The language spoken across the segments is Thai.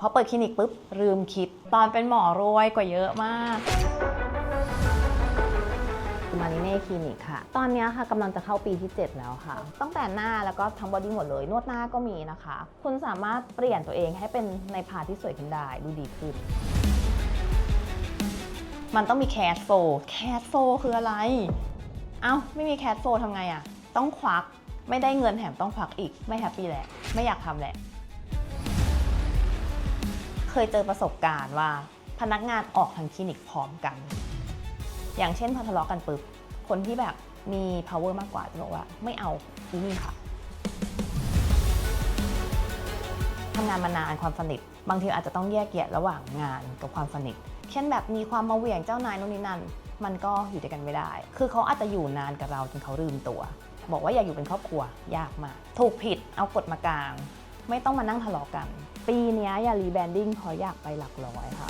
พอเปิดคลินิกปุ๊บลืมคิด ตอนเป็นหมอรวยกว่าเยอะมาก มาริเน่คลินิกค่ะ ตอนนี้ค่ะกำลังจะเข้าปีที่ 7 แล้วค่ะ ตั้งแต่หน้าแล้วก็ทั้งบอดี้หมดเลย นวดหน้าก็มีนะคะ คุณสามารถเปลี่ยนตัวเองให้เป็นในพาร์ทที่สวยขึ้นได้ดูดีขึ้น มันต้องมีแคสโฟแคสโฟคืออะไร เอ้า ไม่มีแคสโฟทำไงอะต้องควัก ไม่ได้เงินแถมต้องควักอีก ไม่แฮปปี้แหละ ไม่อยากทำแหละ ยเจอประสบการณ์ว่าพนักงานออกทางคลินิกพร้อมกัน อย่างเช่นพอทะเลาะกันปุ๊บ คนที่แบบมี power มากกว่าจะบอกว่าไม่เอาที่นี่ค่ะทำงานมานานความสนิท บางทีอาจจะต้องแยกแยะระหว่างงานกับความสนิท เช่นแบบมีความมาเหวี่ยงเจ้านายนู่นนี่นั่น มันก็อยู่ด้วยกันไม่ได้ คือเขาอาจจะอยู่นานกับเราจนเขาลืมตัว บอกว่าอยากอยู่เป็นครอบครัวยากมาก ถูกผิดเอากฎมากลาง ไม่ต้องมานั่งทะเลาะกัน ปีนี้อย่ารีแบรนดิ้งเพราะอยากไปหลักร้อยค่ะ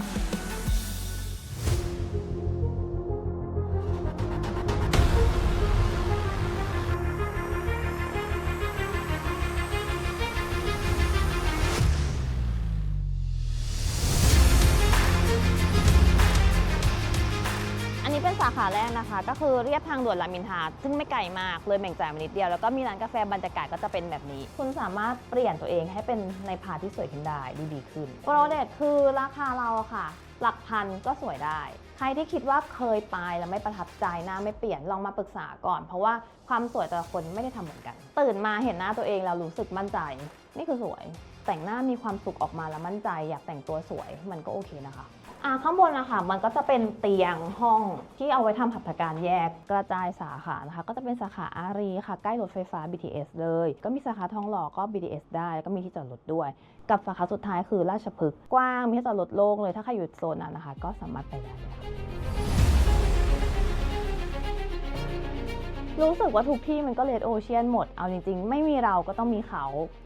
ขาแรกนะคะ ก็คือเรียบทางด่วนรามอินทราซึ่งไม่ไกลมากเลยแบ่งจ่ายมานิดเดียว แล้วก็มีร้านกาแฟบรรยากาศก็จะเป็นแบบนี้ คุณสามารถเปลี่ยนตัวเองให้เป็นในพาที่สวยขึ้นได้ดูดีขึ้นโปรเดตคือราคาเราค่ะ หลักพันก็สวยได้ ใครที่คิดว่าเคยไปแล้วไม่ประทับใจหน้าไม่เปลี่ยนลองมาปรึกษาก่อน เพราะว่าความสวยแต่ละคนไม่ได้ทำเหมือนกัน ตื่นมาเห็นหน้าตัวเองแล้วรู้สึกมั่นใจ นี่คือสวย แต่งหน้ามีความสุขออกมาแล้วมั่นใจ อยากแต่งตัวสวยมันก็โอเคนะคะ อ่าข้างบนนะคะมันก็จะเป็นเตียงห้องที่เอาไว้ทำหัตการแยกกระจายสาขานะคะ ก็จะเป็นสาขาอารีค่ะ ใกล้รถไฟฟ้า BTS เลย ก็มีสาขาทองหล่อก็ BTS ได้แล้วก็มีที่จอดรถด้วย กับสาขาสุดท้ายคือราชพฤกษ์กว้างมีที่จอดรถโล่งเลยถ้าใครอยู่โซนนั้นนะคะ ก็สามารถไปได้รู้สึกว่าทุกที่มันก็เลดโอเชียนหมด เอาจริง ๆ ไม่มีเราก็ต้องมีเขา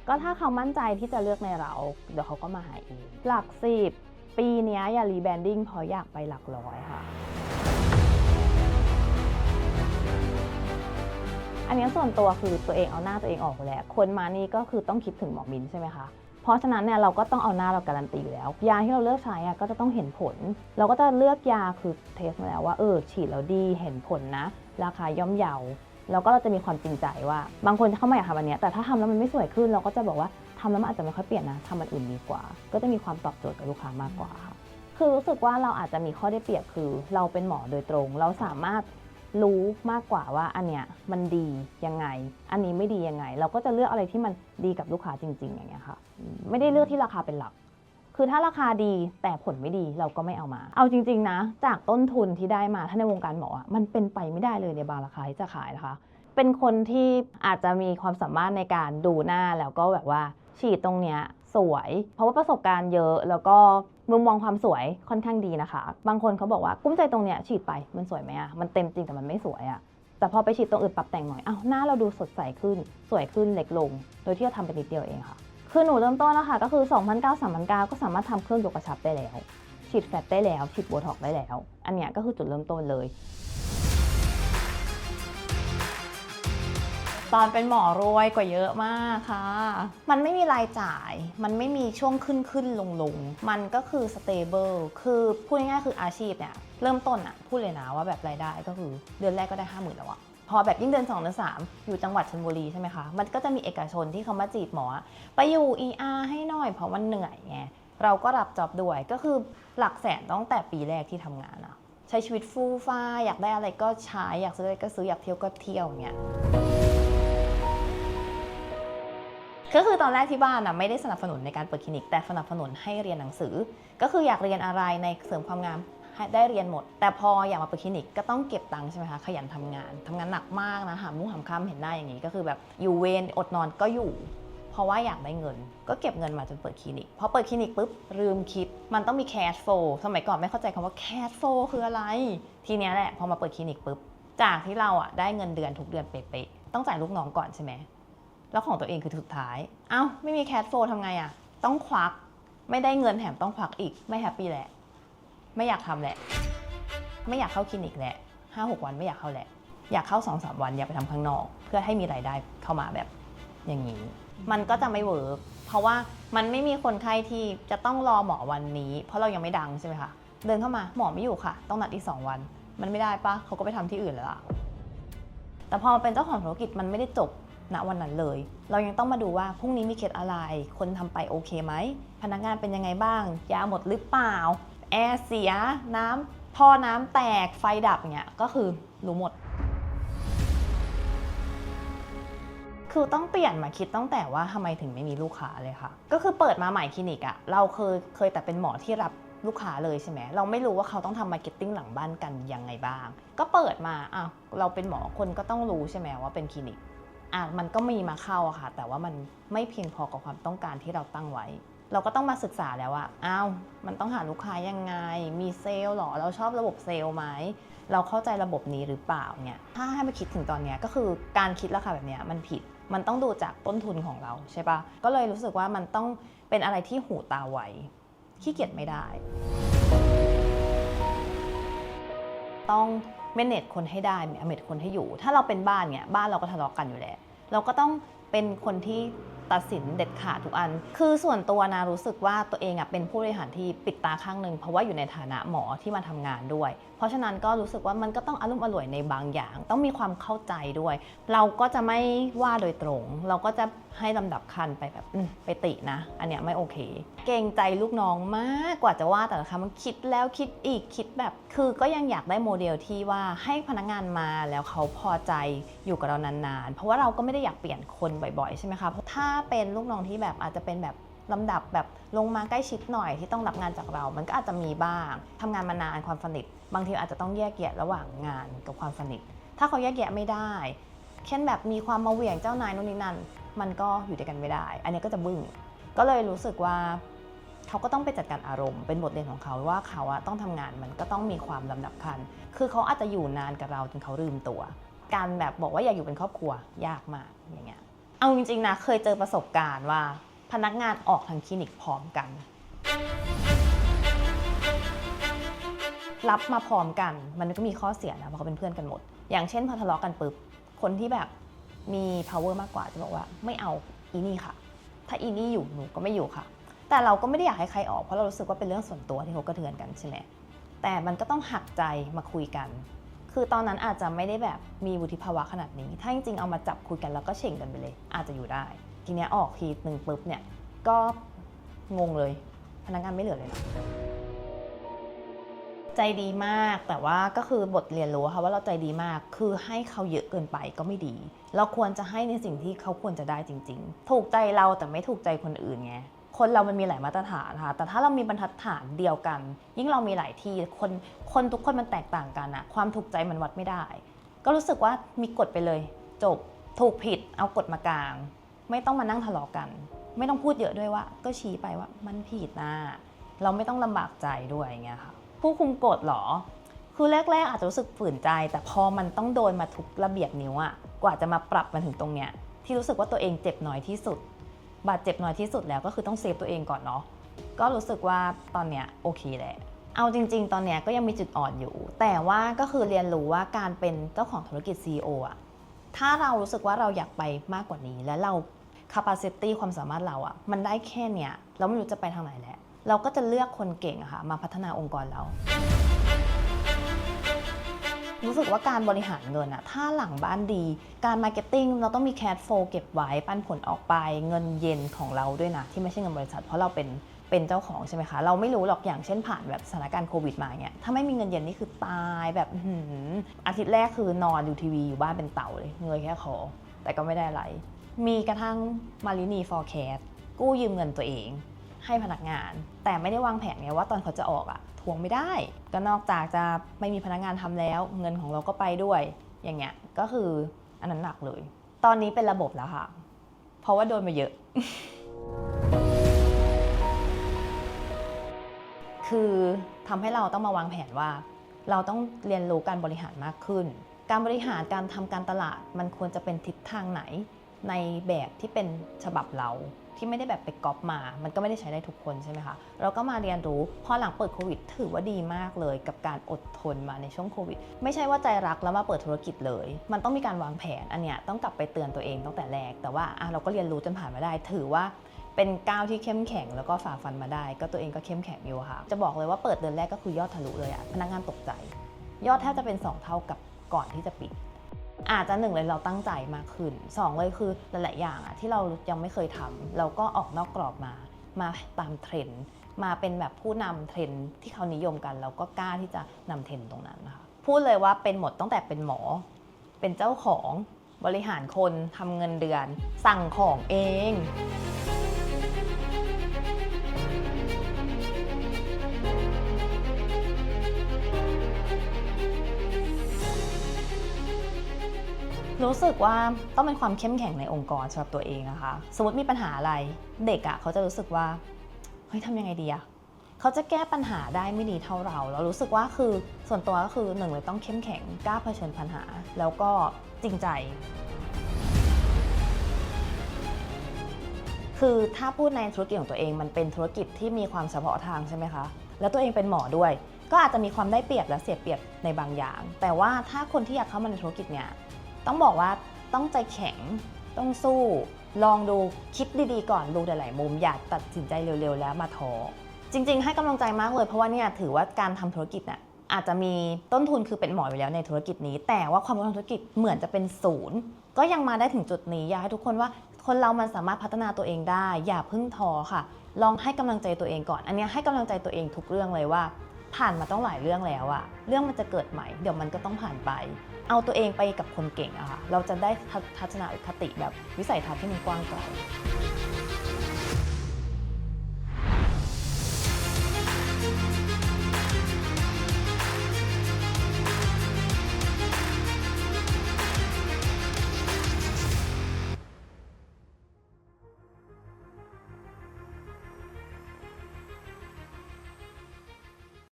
ก็ถ้าเขามั่นใจที่จะเลือกในเรา เดี๋ยวเขาก็มาหาเองหลักสิบ ปีนี้ยอย่ารีแบรนดิ้งเพราะอยากไปหลักร้อยค่ะ อันนี้ส่วนตัวคือตัวเองเอาหน้าตัวเองออกแล้วคนมานี่ก็คือต้องคิดถึงหมอมินใช่ไหมคะเพราะฉะนั้นเนี่ยเราก็ต้องเอาหน้าเราการันตีอยู่แล้ว ยาที่เราเลือกใช้อะก็จะต้องเห็นผล เราก็จะเลือกยาคือเทสมาแล้วว่าเออฉีดแล้วดีเห็นผลนะ ราคาย่อมเยา แล้วก็เราจะมีความจริงใจว่า บางคนเข้ามาอยากทำอันเนี้ยแต่ถ้าทำแล้วมันไม่สวยขึ้นเราก็จะบอกว่าทำแล้วมันอาจจะไม่ค่อยเปลี่ยนนะทำมันอื่นดีกว่า ก็จะมีความตอบโจทย์กับลูกค้ามากกว่าค่ะคือรู้สึกว่าเราอาจจะมีข้อได้เปรียบคือ เราเป็นหมอโดยตรง เราสามารถรู้มากกว่าว่าอันเนี้ยมันดียังไง อันนี้ไม่ดียังไง เราก็จะเลือกอะไรที่มันดีกับลูกค้าจริง ๆ อย่างเงี้ยค่ะ ไม่ได้เลือกที่ราคาเป็นหลัก คือถ้าราคาดีแต่ผลไม่ดีเราก็ไม่เอามา เอาจริง ๆ นะ จากต้นทุนที่ได้มาถ้าในวงการหมออะมันเป็นไปไม่ได้เลยในบางราคาที่จะขายนะคะ เป็นคนที่อาจจะมีความสามารถในการดูหน้าแล้วก็แบบว่าฉีดตรงเนี้ยสวย เพราะว่าประสบการณ์เยอะแล้วก็มุมมองความสวยค่อนข้างดีนะคะ บางคนเขาบอกว่ากุ้มใจตรงเนี้ยฉีดไปมันสวยไหมอะมันเต็มจริงแต่มันไม่สวยอะแต่พอไปฉีดตรงอื่นปรับแต่งหน่อยอ้าวหน้าเราดูสดใสขึ้น สวยขึ้นเล็กลง โดยที่เราทำไปนิดเดียวเองค่ะ คือหนูเริ่มต้นนะคะก็คือ 2 0 0 9 3 0 0 ก็สามารถทำเครื่องยกกระชับได้แล้ว ฉีดแฟตได้แล้วฉีดโบท็อกได้แล้ว อันเนี้ยก็คือจุดเริ่มต้นเลย ตอนเป็นหมอรวยกว่าเยอะมากค่ะ มันไม่มีรายจ่าย มันไม่มีช่วงขึ้นขึ้นลงลงมันก็คือ stable คือพูดง่ายๆคืออาชีพเนี่ยเริ่มต้นอะพูดเลยนะว่าแบบรายได้ก็คือเดือนแรกก็ได้ 5 0,000แล้วอะ อแบบยิ่งเดือน2เดือน3 อยู่จังหวัดชลบุรีใช่ไหมคะ มันก็จะมีเอกชนที่เขามาจีบหมอ ไปอยู่ ER ให้หน่อยเพราะมันเหนื่อยไง เราก็รับจอบด้วย ก็คือหลักแสนตั้งแต่ปีแรกที่ทำงานอะใช้ชีวิตฟู่ฟ้า อยากได้อะไรก็ใช้ อยากซื้ออะไรก็ซื้อ อยากเที่ยวก็เที่ยวเงี้ยก็คือตอนแรกที่บ้านอะไม่ได้สนับสนุนในการเปิดคลินิก แต่สนับสนุนให้เรียนหนังสือ ก็คืออยากเรียนอะไรในเสริมความงาม ได้เรียนหมด แต่พออยากมาเปิดคลินิกก็ต้องเก็บตังค์ใช่ไหมคะขยันทำงานทำงานหนักมากนะหามุ้งหามค่ำเห็นหน้าอย่างนี้ก็คือแบบอยู่เวรอดนอนก็อยู่ เพราะว่าอยากได้เงิน ก็เก็บเงินมาจนเปิดคลินิกพอเปิดคลินิกปุ๊บลืมคิด มันต้องมีแคชโฟสมัยก่อนไม่เข้าใจคำว่าแคชโฟคืออะไร ทีเนี้ยแหละพอมาเปิดคลินิกปุ๊บจากที่เราอะได้เงินเดือนทุกเดือนเป๊ะๆต้องจ่ายลูกน้องก่อนใช่ไหมแล้วของตัวเองคือสุดท้ายเอ้าไม่มีแคชโฟทำไงอะต้องควักไม่ได้เงินแถมต้องควักอีกไม่แฮปปี้แหละ ไม่อยากทำแหละ ไม่อยากเข้าคลินิกแหละห้าหกวันไม่อยากเข้าแหละ อยากเข้าสองสามวันอยากไปทำข้างนอก เพื่อให้มีรายได้เข้ามาแบบอย่างนี้ มันก็จะไม่เวิร์กเพราะว่ามันไม่มีคนไข้ที่จะต้องรอหมอวันนี้ เพราะเรายังไม่ดังใช่ไหมคะเดินเข้ามาหมอไม่อยู่ค่ะ ต้องนัดอีก 2 วัน มันไม่ได้ปะเขาก็ไปทำที่อื่นแล้วล่ะแต่พอเป็นเจ้าของธุรกิจมันไม่ได้จบณวันนั้นเลย เรายังต้องมาดูว่าพรุ่งนี้มีเคสอะไร คนทำไปโอเคไหมพนักงานเป็นยังไงบ้างยาหมดหรือเปล่า แอร์เสียน้ำท่อน้ำแตกไฟดับเนี่ยก็คือรู้หมด คือต้องเปลี่ยนมาคิดตั้งแต่ว่าทำไมถึงไม่มีลูกค้าเลยค่ะ ก็คือเปิดมาใหม่คลินิกอะเราเคยเคยแต่เป็นหมอที่รับลูกค้าเลยใช่ไหมเราไม่รู้ว่าเขาต้องทำมาร์เก็ตติ้งหลังบ้านกันยังไงบ้าง ก็เปิดมาอะเราเป็นหมอคนก็ต้องรู้ใช่ไหมว่าเป็นคลินิกอะมันก็มีมาเข้าอะค่ะ แต่ว่ามันไม่เพียงพอกับความต้องการที่เราตั้งไว้ เราก็ต้องมาศึกษาแล้วว่าอ้าวมันต้องหาลูกค้ายังไง มีเซลล์หรอ เราชอบระบบเซลล์ไหม เราเข้าใจระบบนี้หรือเปล่าเนี่ย ถ้าให้มาคิดถึงตอนนี้ก็คือการคิดราคาแบบนี้มันผิด มันต้องดูจากต้นทุนของเราใช่ปะก็เลยรู้สึกว่ามันต้องเป็นอะไรที่หูตาไว ขี้เกียจไม่ได้ ต้องเมเนจคนให้ได้เมเนจคนให้อยู่ ถ้าเราเป็นบ้านเนี่ย บ้านเราก็ทะเลาะกันอยู่แล้ว เราก็ต้องเป็นคนที่ ตัดสินเด็ดขาดทุกอัน คือส่วนตัวนะรู้สึกว่าตัวเองอะเป็นผู้บริหารที่ปิดตาข้างหนึ่งเพราะว่าอยู่ในฐานะหมอที่มาทำงานด้วย เพราะฉะนั้นก็รู้สึกว่ามันก็ต้องอารมณ์อร่วยในบางอย่าง ต้องมีความเข้าใจด้วย เราก็จะไม่ว่าโดยตรง เราก็จะให้ลำดับคันไปแบบไปตินะ อันเนี้ยไม่โอเค เกรงใจลูกน้องมากกว่าจะว่าแต่ละคำมันคิดแล้วคิดอีกคิดแบบ คือก็ยังอยากได้โมเดลที่ว่าให้พนักงานมาแล้วเขาพอใจอยู่กับเรานานๆ เพราะว่าเราก็ไม่ได้อยากเปลี่ยนคนบ่อยๆ ใช่ไหมคะ เพราะถ้าเป็นลูกน้องที่แบบอาจจะเป็นแบบลำดับแบบลงมาใกล้ชิดหน่อยที่ต้องรับงานจากเรา มันก็อาจจะมีบ้างทำงานมานานความสนิท บางทีอาจจะต้องแยกแยะระหว่างงานกับความสนิท ถ้าเขาแยกแยะไม่ได้ เช่นแบบมีความมาเหวี่ยงเจ้านายนู่นนี่นั่น มันก็อยู่ด้วยกันไม่ได้ อันนี้ก็จะบึ้ง ก็เลยรู้สึกว่าเขาก็ต้องไปจัดการอารมณ์ เป็นบทเรียนของเขาว่าเขาอะต้องทำงานมันก็ต้องมีความลำดับคัน คือเขาอาจจะอยู่นานกับเราจนเขาลืมตัว การแบบบอกว่าอยากอยู่เป็นครอบครัวยากมากอย่างเงี้ย เอาจริงๆนะเคยเจอประสบการณ์ว่า พนักงานออกทางคลินิกพร้อมกัน รับมาพร้อมกัน มันก็มีข้อเสียนะเพราะเขาเป็นเพื่อนกันหมด อย่างเช่นพอทะเลาะกันปุ๊บคนที่แบบมี power มากกว่าจะบอกว่าไม่เอาอีนี่ค่ะ ถ้าอีนี่อยู่หนูก็ไม่อยู่ค่ะ แต่เราก็ไม่ได้อยากให้ใครออกเพราะเรารู้สึกว่าเป็นเรื่องส่วนตัวที่เขากระเทือนกันใช่ไหมแต่มันก็ต้องหักใจมาคุยกัน คือตอนนั้นอาจจะไม่ได้แบบมีวุฒิภาวะขนาดนี้ ถ้าจริงๆเอามาจับคุยกันแล้วก็เฉ่งกันไปเลย อาจจะอยู่ได้ ทีเนี้ยออกทีหนึ่งปุ๊บเนี่ยก็งงเลย พนักงานไม่เหลือเลยนะใจดีมากแต่ว่าก็คือบทเรียนรู้ค่ะว่าเราใจดีมากคือให้เขาเยอะเกินไปก็ไม่ดี เราควรจะให้ในสิ่งที่เขาควรจะได้จริง ๆ ถูกใจเราแต่ไม่ถูกใจคนอื่นไง คนเรามันมีหลายมาตรฐานค่ะแต่ถ้าเรามีบรรทัดฐานเดียวกัน ยิ่งเรามีหลายที่คนคนทุกคนมันแตกต่างกันอะความถูกใจมันวัดไม่ได้ ก็รู้สึกว่ามีกฎไปเลย จบถูกผิดเอากฎมากลาง ไม่ต้องมานั่งทะเลาะกัน ไม่ต้องพูดเยอะด้วยว่า ก็ชี้ไปว่ามันผิดนะเราไม่ต้องลำบากใจด้วยอย่างเงี้ยค่ะผู้คุมกฎหรอ คือแรกๆอาจจะรู้สึกฝืนใจ แต่พอมันต้องโดนมาทุกระเบียบนิ้วอะกว่าจะมาปรับมาถึงตรงเนี้ยที่รู้สึกว่าตัวเองเจ็บน้อยที่สุด บาดเจ็บน้อยที่สุดแล้วก็คือต้องเซฟตัวเองก่อนเนาะก็รู้สึกว่าตอนเนี้ยโอเคแหละเอาจริง ๆ ตอนเนี้ยก็ยังมีจุดอ่อนอยู่ แต่ว่าก็คือเรียนรู้ว่าการเป็นเจ้าของธุรกิจ CEO อะถ้าเรารู้สึกว่าเราอยากไปมากกว่านี้ และเรา capacity ความสามารถเราอะมันได้แค่เนี้ยเราไม่รู้จะไปทางไหนแล้ว เราก็จะเลือกคนเก่งอะค่ะมาพัฒนาองค์กรเรา รู้สึกว่าการบริหารเงินอะถ้าหลังบ้านดี การมาร์เก็ตติ้งเราต้องมีแค h โฟเก็บไว้ปันผลออกไปเงินเย็นของเราด้วยนะ ที่ไม่ใช่เงินบริษัท เพราะเราเป็นเป็นเจ้าของใช่ไหมคะ เราไม่รู้หรอกอย่างเช่นผ่านแบบสถานการณ์โควิดมาเนี่ยถ้าไม่มีเงินเย็นนี่คือตายแบบอาทิตย์แรกคือนอนดูทีวีอยู่บ้านเป็นเต่าเลยเงยแค่คอแต่ก็ไม่ได้อะไร มีกระทั่งมารินี forecast กู้ยืมเงินตัวเอง ให้พนักงาน แต่ไม่ได้วางแผนไงว่าตอนเขาจะออกอะ ทวงไม่ได้ ก็นอกจากจะไม่มีพนักงานทำแล้ว เงินของเราก็ไปด้วยอย่างเงี้ยก็คืออันนั้นหนักเลย ตอนนี้เป็นระบบแล้วค่ะ เพราะว่าโดนมาเยอะ คือทำให้เราต้องมาวางแผนว่า เราต้องเรียนรู้การบริหารมากขึ้น การบริหารการทำการตลาดมันควรจะเป็นทิศทางไหนในแบบที่เป็นฉบับเรา ที่ไม่ได้แบบไปก๊อปมา มันก็ไม่ได้ใช้ได้ทุกคนใช่ไหมคะ เราก็มาเรียนรู้ พอหลังเปิดโควิด ถือว่าดีมากเลยกับการอดทนมาในช่วงโควิด ไม่ใช่ว่าใจรักแล้วมาเปิดธุรกิจเลย มันต้องมีการวางแผน อันเนี้ยต้องกลับไปเตือนตัวเองตั้งแต่แรก แต่ว่าเราก็เรียนรู้จนผ่านมาได้ ถือว่าเป็นก้าวที่เข้มแข็งแล้วก็ฝ่าฟันมาได้ ก็ตัวเองก็เข้มแข็งอยู่ค่ะ จะบอกเลยว่าเปิดเดือนแรกก็คือยอดทะลุเลยอะพนักงานตกใจ ยอดแทบจะเป็น 2 เท่ากับก่อนที่จะปิด อาจจะหนึ่งเลยเราตั้งใจมากขึ้นสองเลยคือหลาย ๆ อย่างอะที่เรายังไม่เคยทำเราก็ออกนอกกรอบมา มาตามเทรนด์มาเป็นแบบผู้นำเทรนด์ที่เขานิยมกันแล้วก็กล้าที่จะนำเทรนด์ตรงนั้นนะคะพูดเลยว่าเป็นหมดตั้งแต่เป็นหมอ เป็นเจ้าของบริหารคนทำเงินเดือน สั่งของเอง รู้สึกว่าต้องเป็นความเข้มแข็งในองค์กรสำหรับตัวเองอะคะ สมมติมีปัญหาอะไรเด็กอะเขาจะรู้สึกว่าเฮ้ยทำยังไงดีอะเขาจะแก้ปัญหาได้ไม่ดีเท่าเรา เรารู้สึกว่าคือส่วนตัวก็คือหนึ่งเลยต้องเข้มแข็งกล้าเผชิญปัญหา แล้วก็จริงใจ คือถ้าพูดในธุรกิจของตัวเองมันเป็นธุรกิจที่มีความเฉพาะทางใช่ไหมคะ แล้วตัวเองเป็นหมอด้วย ก็อาจจะมีความได้เปรียบและเสียเปรียบในบางอย่าง แต่ว่าถ้าคนที่อยากเข้ามาในธุรกิจเนี่ย ต้องบอกว่าต้องใจแข็งต้องสู้ ลองดูคิดดีๆก่อนดูหลายๆมุมอย่าตัดสินใจเร็วๆ แล้วมาท้อจริง ๆ ให้กำลังใจมากเลยเพราะว่าเนี่ยถือว่าการทำธุรกิจน่ะอาจจะมีต้นทุนคือเป็นหมออยู่แล้วในธุรกิจนี้ แต่ว่าความรู้ทางธุรกิจเหมือนจะเป็นศูนย์ ก็ยังมาได้ถึงจุดนี้อยากให้ทุกคนว่าคนเรามันสามารถพัฒนาตัวเองได้ อย่าเพิ่งท้อค่ะ ลองให้กำลังใจตัวเองก่อน อันนี้ให้กำลังใจตัวเองทุกเรื่องเลยว่า ผ่านมาต้องหลายเรื่องแล้วอะเรื่องมันจะเกิดใหม่ เดี๋ยวมันก็ต้องผ่านไป เอาตัวเองไปกับคนเก่งอะค่ะ เราจะได้ทัศนคติแบบวิสัยทัศน์ที่มันกว้างไกล